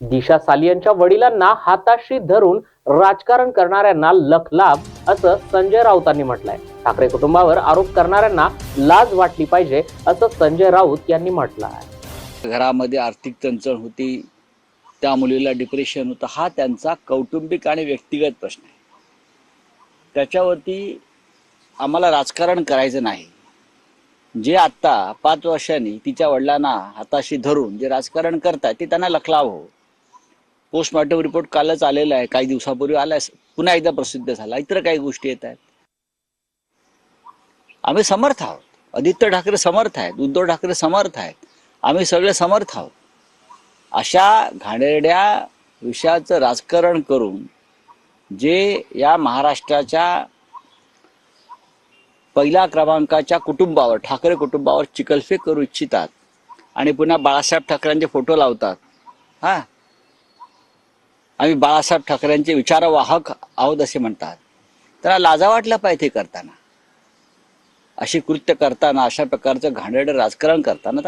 दिशा सालियनच्या वडिलांना हाताशी धरून राजकारण करणाऱ्यांना लखलाभ असं संजय राऊतांनी म्हटलंय. ठाकरे कुटुंबावर आरोप करणाऱ्यांना लाज वाटली पाहिजे असं संजय राऊत यांनी म्हटलं आहे घरामध्ये आर्थिक चणचण होती त्या मुलीला डिप्रेशन होतं हा त्यांचा कौटुंबिक आणि व्यक्तिगत प्रश्न आहे. त्याच्यावरती आम्हाला राजकारण करायचं नाही. जे आत्ता पाच वर्षांनी तिच्या वडिलांना हाताशी धरून जे राजकारण करतात ते त्यांना लखलाव हो. पोस्टमॉर्टम रिपोर्ट कालच आलेला आहे. काही दिवसापूर्वी आलाय पुन्हा एकदा प्रसिद्ध झाला. इतर काही गोष्टी येत आहेत. आम्ही समर्थ आहोत. आदित्य ठाकरे समर्थ आहेत. उद्धव ठाकरे समर्थ आहेत. आम्ही सगळे समर्थ आहोत. अशा घाणेरड्या विषयाचं राजकारण करून जे या महाराष्ट्राच्या पहिल्या क्रमांकाच्या कुटुंबावर ठाकरे कुटुंबावर चिकलफेक करू इच्छितात आणि पुन्हा बाळासाहेब ठाकरेंचे फोटो लावतात. हा? आम्ही बाळासाहेब ठाकरेंचे विचारवाहक आहोत असे म्हणतात. त्याला लाजा वाटला पाहिजे करताना. अशी कृत्य करताना अशा प्रकारचं घाणेरडं राजकारण करताना त्यांना